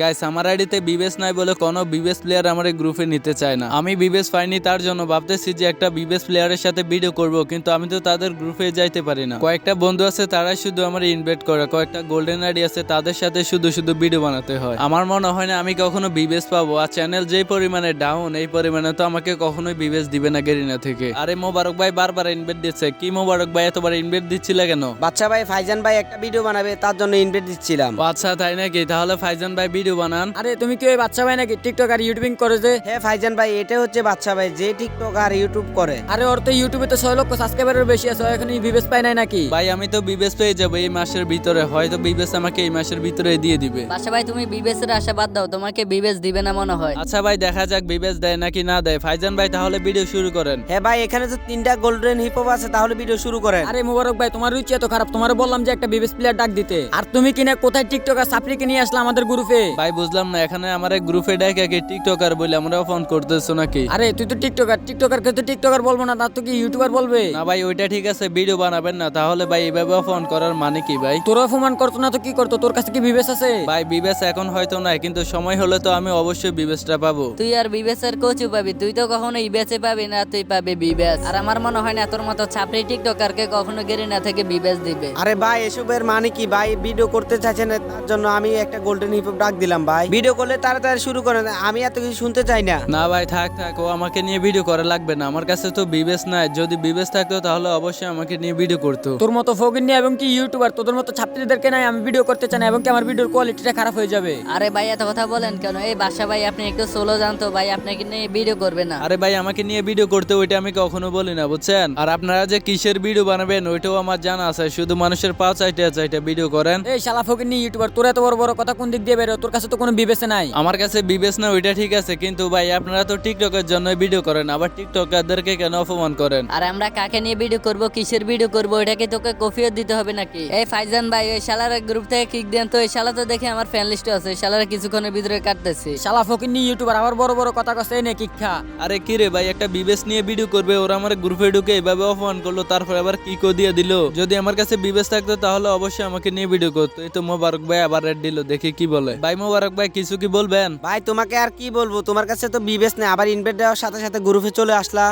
Guys আমার আইডিতে বিবেস নাই বলে কোনো বিবেস প্লেয়ার আমার এই গ্রুপে নিতে চায় না। আমি বিবেস পাইনি তার জন্য ভাবতেছি যে একটা বিবেস প্লেয়ারের সাথে ভিডিও করব কিন্তু আমি তো তাদের গ্রুপে যাইতে পারি না। কয়েকটা বন্ধু আছে তারাই শুধু আমার ইনভাইট করে। কয়েকটা গোল্ডেন আইডি আছে তাদের সাথে শুধু শুধু ভিডিও বানাতে হয়। আমার মনে হয় না আমি কখনো বিবেস পাবো। আর চ্যানেল যেই পরিমাণে ডাউন এই পরিমাণে তো আমাকে কখনোই বিবেস দিবে না গেরিনা থেকে। আরে মোবারক ভাই বারবার ইনভাইট দিচ্ছে। কি মোবারক ভাই এতবার ইনভাইট দিচ্ছিল কেন? বাচ্চা ভাই ফাইজান ভাই একটা ভিডিও বানাবে তার জন্য ইনভাইট দিচ্ছিলাম। আচ্ছা তাই নাকি? তাহলে ফাইজান ভাই ভিডিও বানান। আরে তুমি কি ওই বাচ্চা ভাই নাকি টিকটক আর ইউটিউবিং করে যে? হ্যাঁ ফাইজান ভাই এটা হচ্ছে বাচ্চা ভাই যে টিকটক আর ইউটিউব করে। আরে ওর তো ইউটিউবে তো ছয় লক্ষ সাবস্ক্রাইবারের বেশি আছে এখন বিবেস পায় নাই নাকি? ভাই আমি তো বিবেস পেয়ে যাব এই মাসের ভিতরে। হয়তো বিবেস আমাকে এই মাসের ভিতরে দিয়ে দিবে। বাসা ভাই তুমি বিবেসের আশা বাদ দাও তোমাকে বিবেস দিবে না মনে হয়। আচ্ছা ভাই দেখা যাক বিবেস দেয় নাকি না দেয়। ফাইজান ভাই তাহলে ভিডিও শুরু করেন। হ্যাঁ ভাই এখানে তো তিনটা গোল্ডেন হিপ হপ আছে তাহলে ভিডিও শুরু করেন। আরে মুবারক ভাই তোমার রুচি এত খারাপ তোমার বললাম যে একটা বিবেস প্লেয়ার ডাক দিতে। আর তুমি কিনা কোথায় টিকটক আর সাপড়িকে নিয়ে আসলে আমাদের গ্রুপে ভাই বুঝলাম না এখানে আমার এক গ্রুপে ডেকে কি টিকটকার বলে আমরা ফোন করতেছো নাকি? আরে তুই তো টিকটকার টিকটকার কে তো টিকটকার বলব না তার তো কি ইউটিউবার বলবে? না ভাই ওইটা ঠিক আছে ভিডিও বানাবেন না তাহলে ভাই এইভাবে ফোন করার মানে কি ভাই? তোর অপমান করতো না তো কি করতো? তোর কাছে কি বিবেস আছে? ভাই বিবেস এখন হয়তো নাই কিন্তু সময় হলে তো আমি অবশ্যই বিবেসটা পাবো। তুই আর বিবেসের কোচও পাবি তুই তো কখনো ইবেসে পাবি না তুই পাবি বিবেস আর আমার মনে হয় না তোর মতো ছাপড়ি টিকটকারকে কখনো গেরি না থেকে বিবেস দিবে। আরে ভাই এসবের মানে কি? ভাই ভিডিও করতে চাইছেন তার জন্য আমি একটা গোল্ডেন হিপ ডাক দিলাম ভাই। ভিডিও করলে তাড়াতাড়ি শুরু করেন আমি এত কিছু শুনতে চাই না। না ভাই থাক থাক ও আমাকে নিয়ে ভিডিও করা লাগবে না। আমার কাছে তো বিবেস নাই। যদি বিবেস থাকতো তাহলে অবশ্যই আমাকে নিয়ে ভিডিও করতো। তোর মতো ফকির নিয়ে এবং কি ইউটিউবার তোদের মতো ছাত্রীদেরকে নাই আমি ভিডিও করতে চাই না এবং কি আমার ভিডিওর কোয়ালিটিটা খারাপ হয়ে যাবে? আরে ভাই এত কথা বলেন কেন? এই বাসা ভাই আপনি একটু সোলো জানতো ভাই আপনাকে নিয়ে ভিডিও করবে না। আরে ভাই আমাকে নিয়ে ভিডিও করতে ওইটা আমি কখনো বলি না বুঝছেন? আর আপনারা যে কিসের ভিডিও বানাবেন ওইটাও আমার জানা আছে। শুধু মানুষের পা চাইতে চাইতে ভিডিও করেন। এই শালা ফকির নিয়ে ইউটিউবার তোর এত বড় বড় কথা কোন দিক দিয়ে বেরো তোর কাছে তো কোনো বিবেচনা নাই। আমার কাছে বিবেচ না ওইটা ঠিক আছে কিন্তু ভাই আপনারা তো টিকটকের জন্য ভিডিও করেন আবার টিকটকারদেরকে কেন অপমান করেন? আর আমরা কাকে নিয়ে ভিডিও করব কিসের ভিডিও করব এটাকে তোকে কফিও দিতে হবে নাকি? এই ফাইজান ভাই ওই শালার গ্রুপ থেকে কিক দেন তো এই শালা তো দেখে আমার ফ্যান লিস্টে আছে শালার কিছুক্ষণের ভিতরে কাটতেছি। শালা ফকির নিয়ে ইউটিউবার আবার বড় বড় কথা কছে নে কিক্ষা আরে কি রে ভাই একটা বিবেচ নিয়ে ভিডিও করবে ওরা আমার গ্রুপে ঢুকে এভাবে অপমান করল তারপর আবার কি কো দিয়ে দিল। যদি আমার কাছে বিবেচ থাকতো তাহলে অবশ্যই আমাকে নিয়ে ভিডিও করতো এই তো মোবারক ভাই আবার রেড দিল দেখি কি বলে। ভাই মোবারক ভাই, কিছু কি বলবেন? ভাই, তোমাকে আর কি বলব? তোমার কাছে তো বিবেস নেই, আবার ইনভাইট দেওয়ার সাথে সাথে গ্রুপে চলে আসলা।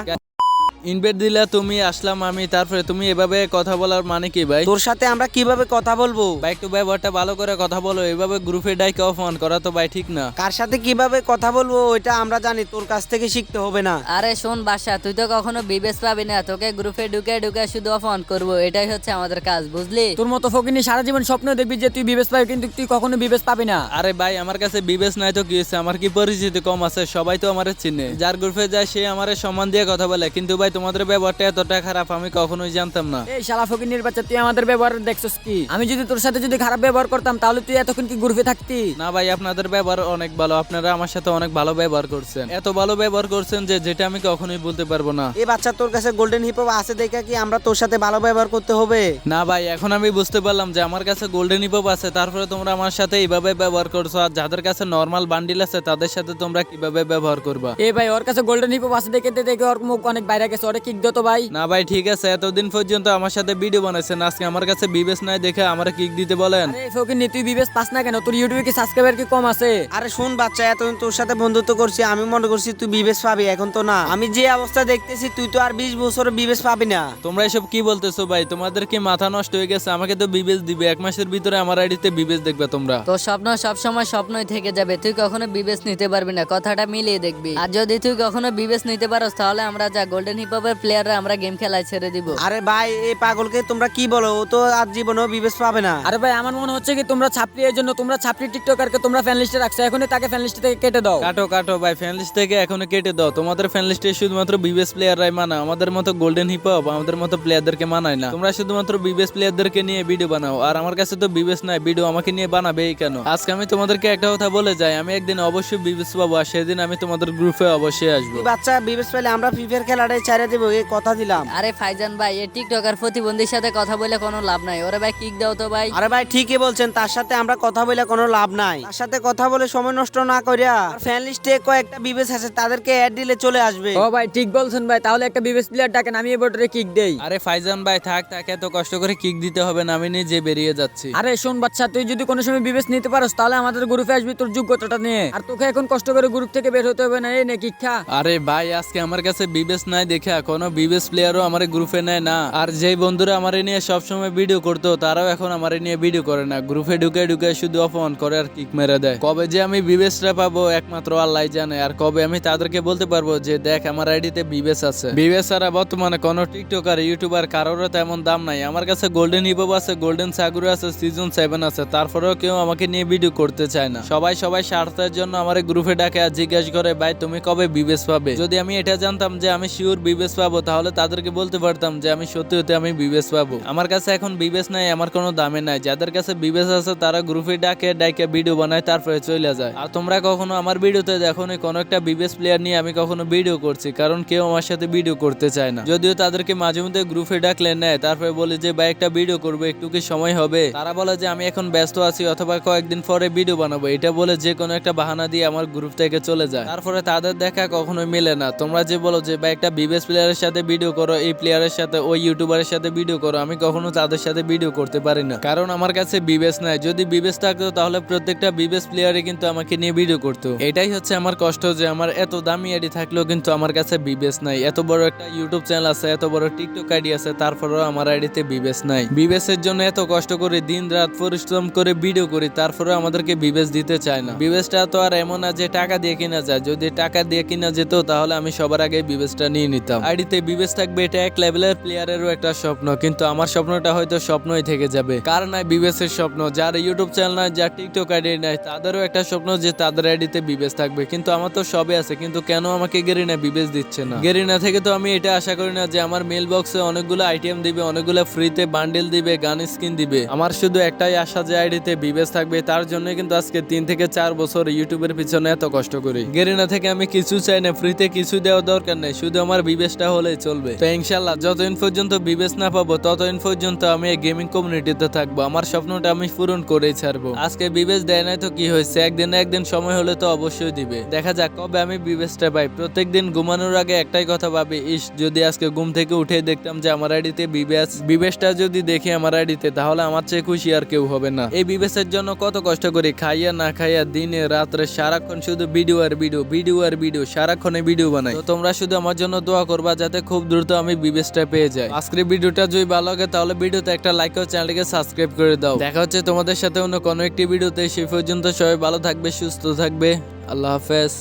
ইনভাইট দিলে তুমি আসলাম আমি তারপরে তুমি এভাবে কথা বলার মানে কি ভাই? তোর সাথে আমরা কীভাবে কথা বলব? ভাই একটু ব্যবহারটা ভালো করে কথা বলো এভাবে গ্রুপে ডাইকে অপমান করা তো ভাই ঠিক না। কার সাথে কীভাবে কথা বলব ওইটা আমরা জানি তোর কাছ থেকে শিখতে হবে না। আরে শোন বাসা তুই তো কখনো বিবেস পাবি না তোকে গ্রুপে ঢুকে ঢুকে শুধু অপমান করব এটাই হচ্ছে আমাদের কাজ বুঝলি? তোর মতো ফকির নিয়ে সারা জীবন স্বপ্ন দেখবি যে তুই বিবেচ পাবি কিন্তু তুই কখনো বিবেচ পাবি না। আরে ভাই আমার কাছে বিবেচ নাই তো কি হয়েছে? আমার কি পরিচিতি কম আছে? সবাই তো আমার চিনে। যার গ্রুপে যায় সে আমার সম্মান দিয়ে কথা বলে কিন্তু ভাই তোমাদের ব্যবহারটা এতটা খারাপ আমি কখনোই জানতাম না। এই শালা ফকির নির বাচ্চা তুই আমাদের ব্যবহার দেখছস কি? আমি যদি তোর সাথে যদি খারাপ ব্যবহার করতাম তাহলে তুই এতক্ষণ কি গ্রুপে থাকতি? না ভাই আপনাদের ব্যবহার অনেক ভালো। আপনারা আমার সাথে অনেক ভালো ব্যবহার করছেন। এত ভালো ব্যবহার করছেন যে যেটা আমি কখনোই বলতে পারব না। এই বাচ্চা তোর কাছে গোল্ডেন হিপ হপ আছে দেখে কি আমরা তোর সাথে ভালো ব্যবহার করতে হবে? না ভাই এখন আমি বুঝতে পারলাম যে আমার কাছে গোল্ডেন হিপপ আছে তারপরে তোমরা আমার সাথে এইভাবে ব্যবহার করছ। আর যাদের কাছে নর্মাল বান্ডিল আছে তাদের সাথে তোমরা কীভাবে ব্যবহার করবা? এই ভাই ওর কাছে গোল্ডেন হিপ আছে দেখে দেখে ওর মুখ অনেক বাইরে গেছে। ওরে কিক দিত ভাই। না ভাই ঠিক আছে এতদিন পর্যন্ত আমার সাথে ভিডিও বানাইছেন আজকে আমার কাছে নাই দেখে আমার কিক দিতে বলেন। আরে ফকির নি তুই পাস না কেন? তোর ইউটিউবে কি সাবস্ক্রাইবার কি কম আছে? আরে শোন বাচ্চা এতদিন তোর সাথে বন্ধুত্ব করছি আমি মনে করছি তুই বিবেশ পাবি এখন তো না। আমি যে অবস্থা দেখতেছি তুই তো আর বিশ বছর বিবেশ পাবি না। তোমরা এসব কি বলতেছো ভাই? তোমাদের কি মাথা নষ্ট হয়ে গেছে? আমাকে তো বিবেচ দিবে এক মাসের ভিতরে আমার আইডিতে বিবেচ দেখবে তোমরা। তোর স্বপ্ন সবসময় স্বপ্নই থেকে যাবে তুই কখনো বিবেস নিতে পারবি না কথাটা মিলিয়ে দেখবি। আর যদি তুই কখনো বিবেস নিতে পারস তাহলে আমরা যা গোল্ডেন হপের প্লেয়াররা আমরা গেম খেলায় ছেড়ে দিব। আরে ভাই এই পাগলকে তোমরা কি বলো? ও তো আর জীবনেও বিবেশ পাবে না। আরে ভাই আমার মনে হচ্ছে কি তোমরা ছাপড়ি এর জন্য তোমরা ছাপড়ি টিকটকারকে তোমরা ফ্যান লিস্টে রাখছো। এখনই তাকে ফ্যান লিস্ট থেকে কেটে দাও। কাটো কাটো ভাই ফ্যান লিস্ট থেকে এখনও কেটে দাও। তোমাদের ফ্যান লিস্টে শুধুমাত্র বিবেস প্লেয়াররাই মানা আমাদের মতো গোল্ডেন হিপ হপ আমাদের মতো প্লেয়ারদেরকে মানায় না। তোমরা শুধুমাত্র বিবেস প্লেয়ারদেরকে নিয়ে ভিডিও বানাও। আর আমার কাছে তো বিবেস নাই ভিডিও আমাকে নিয়ে বানাবেই কেন? আজকে আমি তোমাদেরকে একটা কথা বলে যাই। আমি একদিন অবশ্যই বিবেস পাবো আর সেদিন আমি তোমাদের গ্রুপে অবশ্যই আসব। বাচ্চা বিবেশ পেলে আমরা ফ্রি ফায়ার খেলাটাই চাই। সাইরা দেবো এই কথা দিলাম। আরে ফাইজান ভাই এই টিকটকার প্রতিবন্ধীর সাথে কথা বলে কোনো লাভ নাই। ওরে ভাই কিক দাও তো ভাই। আরে ভাই ঠিকই বলছেন তার সাথে আমরা কথা বলে কোনো লাভ নাই। তার সাথে কথা বলে সময় নষ্ট না করিয়া ফ্যান লিস্টে কয়েকটা বিবেস আছে তাদেরকে অ্যাড দিলে চলে আসবে। ও ভাই ঠিক বলছেন ভাই তাহলে একটা বিবেস প্লেয়ার ডাকেন আমি এই বোর্ডে কিক দেই। আরে ফাইজান ভাই থাক থাক এত কষ্ট করে কিক দিতে হবে না আমি নিজে বেরিয়ে যাচ্ছি। আরে শোন বাচ্চা তুই যদি কোনো সময় বিবেস নিতে পারোস তাহলে আমাদের গ্রুপে আসবি তোর যোগ্যতাটা নিয়ে। আর তোকে এখন কষ্ট করে গ্রুপ থেকে বের হতে হবে না এই নে কিক খা। আরে ভাই আজকে আমার কাছে বিবেস নাই দেখে কোনো বিবেস প্লেয়ারও আমার গ্রুপে নেয় না। আর যেই বন্ধুরা আমার নিয়ে সবসময় ভিডিও করতো, তারাও এখন আমার নিয়ে ভিডিও করে না। গ্রুপে ঢুকে ঢুকে শুধু অপমান করে আর কিক মেরে দেয়। কবে যে আমি বিবেসটা পাবো, একমাত্র আল্লাহ জানে। আর কবে আমি তাদেরকে বলতে পারব যে, দেখ, আমার আইডিতে বিবেস আছে। বিবেস ছাড়া বর্তমানে কোনো টিকটকার ইউটিউবার কারোরও তেমন দাম নাই। আমার কাছে গোল্ডেন হিপপ আছে গোল্ডেন সাগুরু আছে সিজন সেভেন আছে। তারপরেও কেউ আমাকে নিয়ে ভিডিও করতে চায় না। সবাই সবাই স্বার্থের জন্য আমার গ্রুপে ডাকে আর জিজ্ঞাসা করে, ভাই, তুমি কবে বিবেস পাবে? যদি আমি এটা জানতাম যে, আমি শিওর বিবেস পাবো, তাহলে তাদেরকে বলতে পারতাম যে আমি সত্যি সত্যি আমি বিবেস পাবো। আমার কাছে এখন বিবেস নাই, আমার কোনো দামে নাই। যাদের কাছে বিবেস আছে, তারা গ্রুপে ডাকে ডাকে ভিডিও বানায়, তারপরে চলে যায়। আর তোমরা কখনো আমার ভিডিওতে দেখো নি কোনো একটা বিবেস প্লেয়ার নিয়ে আমি কখনো ভিডিও করছি, কারণ কেউ আমার সাথে ভিডিও করতে চায় না। যদিও তাদেরকে মাঝে মধ্যে গ্রুপে ডাকলে নেয়, তারপরে বলে যে, ভাই, একটা ভিডিও করব, একটু কি সময় হবে? তারা বলে যে, আমি এখন ব্যস্ত আছি, অথবা কয়েকদিন পরে ভিডিও বানাবো। এটা বলে যে, কোনো একটা বাহানা দিয়ে আমার গ্রুপ থেকে চলে যায়। তারপরে তাদের দেখা কখনোই মেলে না। তোমরা যে বলো যে, ভাই, একটা বিবেস প্লেয়ারের সাথে ভিডিও করো, এই প্লেয়ারের সাথে, ওই ইউটিউবারের সাথে ভিডিও করো, আমি কখনো তাদের সাথে ভিডিও করতে পারি না। কারণ আমার কাছে বিবেস নাই। যদি বিবেস থাকতো, তাহলে প্রত্যেকটা বিবেস প্লেয়ারে কিন্তু আমাকে নিয়ে ভিডিও করতো। এটাই হচ্ছে আমার কষ্ট যে আমার এত দামি আইডি থাকলেও কিন্তু আমার কাছে বিবেস নাই। এত বড় একটা ইউটিউব চ্যানেল আছে, এত বড় টিকটক আইডি আছে, তারপরেও আমার আইডিতে বিবেস নাই। বিবেসের জন্য এত কষ্ট করে দিন রাত পরিশ্রম করে ভিডিও করি, তারপরেও আমাদেরকে বিবেস দিতে চায় না। বিবেসটা তো আর এমন না যে টাকা দিয়ে কিনা যায়। যদি টাকা দিয়ে কিনা যেত, তাহলে আমি সবার আগে বিবেসটা নিয়ে নিতাম। আইডিতে বিবেস থাকবে এটা এক লেভেলের প্লেয়ারেরও একটা স্বপ্ন, কিন্তু আমার স্বপ্নটা হয়তো স্বপ্নই থেকে যাবে। কার নাই বিবেসের স্বপ্ন? যার ইউটিউব চ্যানেল নাই, যার টিকটক আইডি নাই, তাদেরও একটা স্বপ্ন যে তাদের আইডিতে বিবেস থাকবে। কিন্তু আমার তো সবে আছে, কিন্তু কেন আমাকে গেরিনা বিবেস দিচ্ছে না? গেরিনা থেকে তো আমি এটা আশা করি না যে আমার মেল বক্সে অনেকগুলো আইটেম দিবে, অনেকগুলো ফ্রিতে বান্ডেল দিবে, গান স্কিন দিবে। আমার শুধু একটাই আশা যে আইডিতে বিবেস থাকবে, তার জন্য কিন্তু আজকে তিন থেকে চার বছর ইউটিউবের পিছনে এত কষ্ট করি। গেরিনা থেকে আমি কিছু চাই না ফ্রিতে কিছু দেওয়ার দরকার নেই, শুধু আমার বিবেসটা হলেই চলবে। তো ইনশাল্লাহ যতদিন পর্যন্ত বিবেস না পাবো ততদিন পর্যন্ত আমি এই গেমিং কমিউনিটিতে থাকব। আমার স্বপ্নটা আমি পূরণ করেই ছাড়বো। আজকে বিবেস দেয় নাই তো কি হয়েছে? একদিন একদিন সময় হলে তো অবশ্যই দিবে। দেখা যাক কবে আমি বিবেসটা পাই। প্রত্যেকদিন ঘুমানোর আগে একটাই কথা ভাবি, ইস, যদি আজকে ঘুম থেকে উঠে দেখতাম যে আমার আইডিতে বিবেস বিবেসটা যদি দেখি আমার আইডিতে, তাহলে আমার চেয়ে খুশি আর কেউ হবে না। এই বিবেসের জন্য কত কষ্ট করি, খাইয়া না খাইয়া দিনে, রাত্রে, সারাক্ষণ শুধু ভিডিও আর ভিডিও ভিডিও আর ভিডিও, সারাক্ষণে ভিডিও বানাই। তোমরা শুধু আমার জন্য দোয়া করবা যাতে খুব দ্রুত আমি বিবেসটা পেয়ে যাই। আজকের ভিডিওটা যদি ভালো লাগে, তাহলে ভিডিওতে একটা লাইক ও চ্যানেলটিকে সাবস্ক্রাইব করে দাও। দেখা হচ্ছে তোমাদের সাথে অন্য কোনো একটি ভিডিওতে। সেই পর্যন্ত সবাই ভালো থাকবে, সুস্থ থাকবে। আল্লাহ হাফেজ।